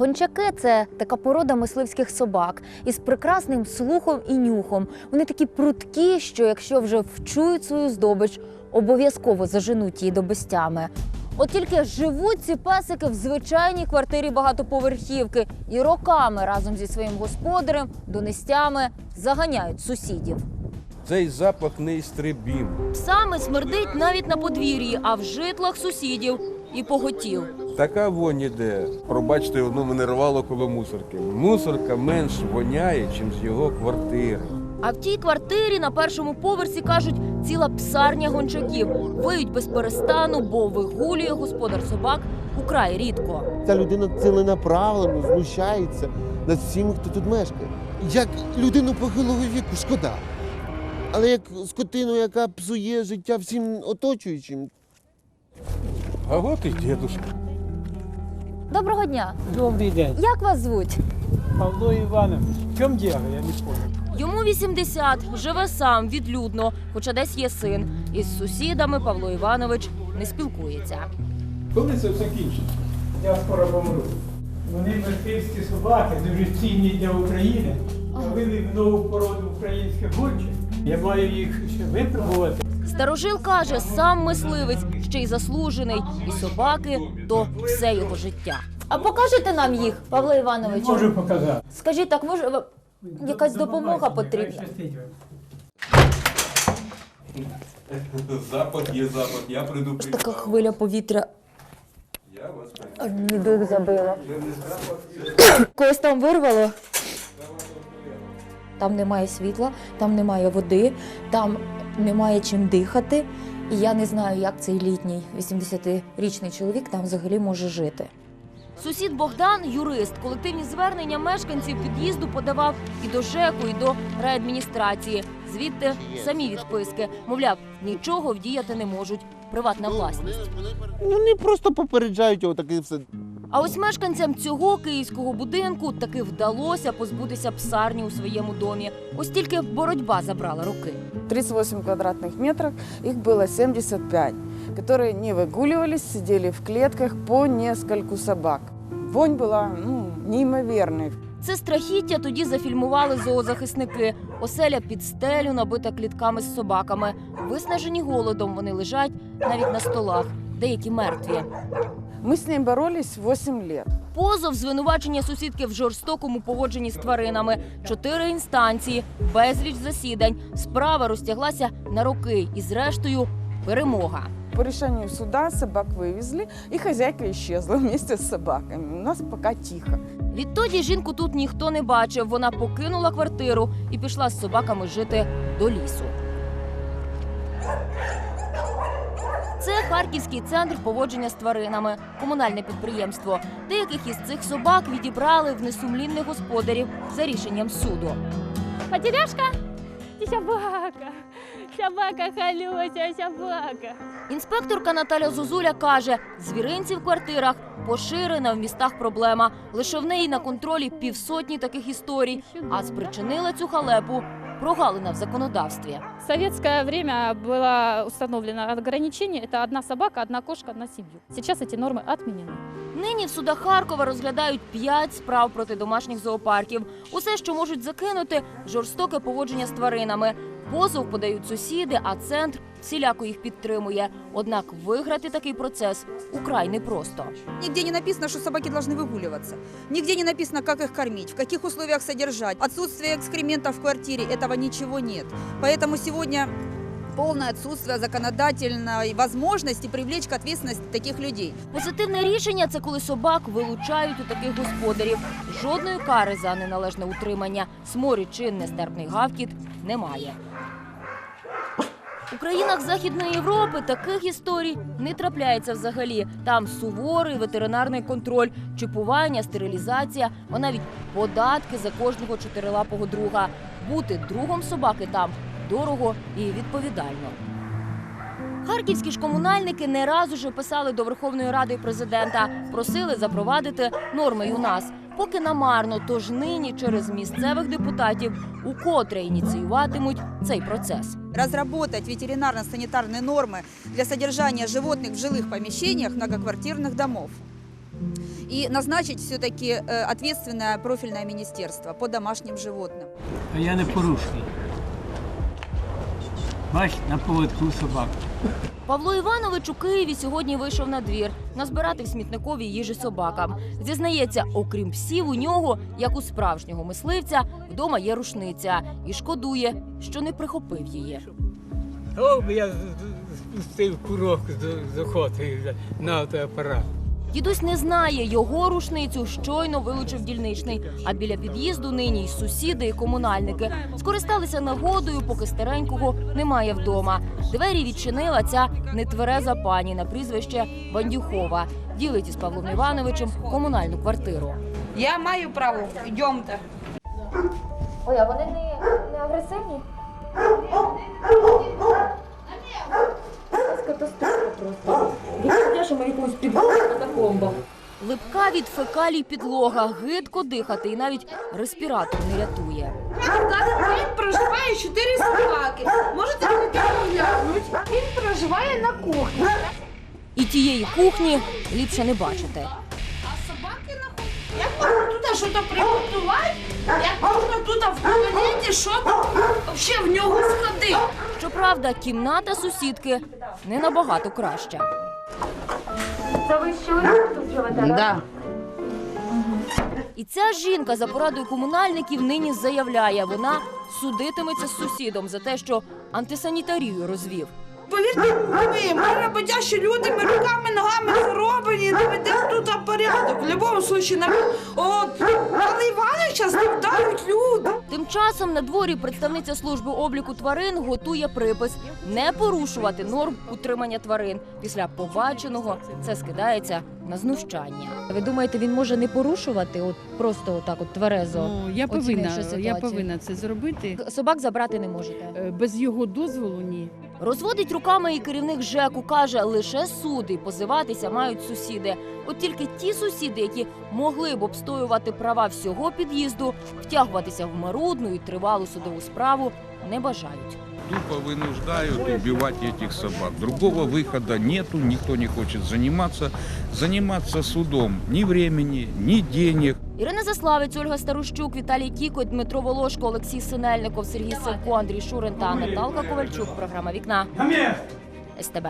Гончаки це така порода мисливських собак із прекрасним слухом і нюхом. Вони такі прудкі, що якщо вже вчують свою здобич, обов'язково заженуть її до безтями. От тільки живуть ці песики в звичайній квартирі багатоповерхівки і роками разом зі своїм господарем донестями заганяють сусідів. Цей запах неістребім. Псами смердить навіть на подвір'ї, а в житлах сусідів і поготів. Така вонь іде. Пробачте, воно мене рвало коло мусорки. Мусорка менш воняє, ніж з його квартири. А в тій квартирі на першому поверсі кажуть ціла псарня гончаків. Виють без перестану, бо вигулює господар собак украй рідко. Ця людина ціленаправлено знущається над всіма, хто тут мешкає. Як людину похилого віку, шкода. Але як скотину, яка псує життя всім оточуючим, А от і дідушка. Доброго дня! Добрий день, Як вас звуть? Павло Іванович. В чому діло, я не понял. Йому 80, живе сам відлюдно, хоча десь є син. Із сусідами Павло Іванович не спілкується. Коли це все кінчиться? Я скоро помру. Вони мисливські собаки, дуже цінні для України. Ввели в нову породу українських гончих. Я маю їх ще випробувати. Старожил каже, сам мисливець, ще й заслужений, і собаки то все його життя. А покажете нам їх, Павло Іванович? Можу показати. Скажіть так, може якась допомога потрібна? Запах є запах, я предупреждав. Така хвиля повітря. Я вас забило. Когось там вирвало. Там немає світла, там немає води, там немає чим дихати. І я не знаю, як цей літній 80-річний чоловік там взагалі може жити. Сусід Богдан, юрист, колективні звернення мешканців під'їзду подавав і до ЖЕКу, і до райадміністрації. Звідти самі відписки. Мовляв, нічого вдіяти не можуть. Приватна власність. вони просто попереджають його таке все. А ось мешканцям цього київського будинку таки вдалося позбутися псарні у своєму домі. Ось тільки боротьба забрала роки. 38 квадратных метров, их было 75, которые не выгуливались, сидели в клетках по нескольку собак. Вонь была ну, неимоверной. Це страхіття тоді зафільмували зоозахисники. Оселя під стелю набита клітками з собаками. Виснажені голодом вони лежать навіть на столах, деякі мертві. Мы с ней боролись 8 лет. Позов звинувачення сусідки в жорстокому поводженні з тваринами, чотири інстанції, безліч засідань. Справа розтяглася на роки, і зрештою перемога. По решению суда собак вывезли, и хозяйка исчезла вместе с собаками. У нас пока тихо. Відтоді жінку тут ніхто не бачив. Вона покинула квартиру і пішла з собаками жити до лісу. Харківський центр поводження з тваринами, комунальне підприємство. Деяких із цих собак відібрали в несумлінних господарів за рішенням суду. Потеряшка? Собака. Собака холёся, собака. Інспекторка Наталя Зозуля каже, звіринці в квартирах поширена в містах проблема. Лише в неї на контролі півсотні таких історій. А спричинила цю халепу прогалина в законодавстві. В советское время было установлено ограничение. Это одна собака, одна кошка на семью. Сейчас эти нормы отменены. Нині в судах Харкова розглядають п'ять справ проти домашніх зоопарків. Усе, що можуть закинути, жорстоке поводження з тваринами. Позов подають сусіди, а центр всіляко їх підтримує. Однак виграти такий процес украй непросто. Нигде не написано, что собаки должны выгуливаться. Нигде не написано, как их кормить, в каких условиях содержать. Отсутствие экскрементов в квартире, этого ничего нет. Поэтому сегодня полное отсутствие законодательной возможности привлечь к ответственности таких людей. Позитивне рішення це коли собак вилучають у таких господарів. Жодної кари за неналежне утримання, сморі чи нестерпний гавкіт немає. У країнах Західної Європи таких історій не трапляється взагалі. Там суворий ветеринарний контроль, чіпування, стерилізація, а навіть податки за кожного чотирилапого друга. Бути другом собаки там дорого і відповідально. Харківські ж комунальники не раз уже писали до Верховної Ради президента, просили запровадити норми й у нас Поки намарно, тож нині через місцевих депутатів укотре ініціюватимуть цей процес. Разработать ветеринарно-санитарные нормы для содержания животных в жилых помещениях многоквартирных домов. и назначить все-таки э, ответственное профильное министерство по домашним животным. А я не порушую. Бач, на поводку собак. Павло Іванович у Києві сьогодні вийшов на двір назбирати в смітникові їжі собакам. Зізнається, окрім псів, у нього, як у справжнього мисливця, вдома є рушниця і шкодує, що не прихопив її. О, би я спустив курок з, з охоти на автоапарат. Дідусь не знає, його рушницю щойно вилучив дільничний. А біля під'їзду нині й сусіди і комунальники скористалися нагодою, поки старенького немає вдома. Двері відчинила ця нетвереза пані на прізвище Бандюхова. Ділить із Павлом Івановичем комунальну квартиру. Я маю право, йдемте. Ой, а вони не, не агресивні? Просто. Ми в якомусь катакомбах. Липка від фекалій підлога, гидко дихати і навіть респіратор не рятує. Він проживає чотири собаки. Можете прийти поглянути. Він проживає на кухні. І тієї кухні ліпше не бачити. А собаки на Як можна тут щось приготувати? Як можна тут в туалеті щось взагалі в нього сходити? Щоправда, кімната сусідки не набагато краща. Да. І ця жінка за порадою комунальників нині заявляє, вона судитиметься з сусідом за те, що антисанітарію розвів. Повірте, ми, ми роботящі люди, ми руками, ногами зароблені, доведемо тут порядок. В будь-якому випадку, на... от, але Івановича страждають люди. Тим часом на дворі представниця служби обліку тварин готує припис не порушувати норм утримання тварин. Після побаченого це скидається на знущання. Ви думаєте, він може не порушувати, от просто отак, от тверезо? Ну, я оцінивши повинна, я ситуацію? повинна це зробити. Собак забрати не можете. Е, Без його дозволу ні. Розводить руками і керівник ЖЕКу каже, лише суди позиватися мають сусіди. От тільки ті сусіди, які могли б обстоювати права всього під'їзду, втягуватися в марудну і тривалу судову справу не бажають. Тупо вынуждают убивать этих собак. Другого выхода нету, никто не хочет заниматься. Заниматься судом ни времени, ни денег. Ірина Заславець, Ольга Старущук, Віталій Кіко, Дмитро Волошко, Олексій Синельников, Сергій Сивко, Андрій Шурин та Наталка Ковальчук. Програма Вікна На місце! СТБ.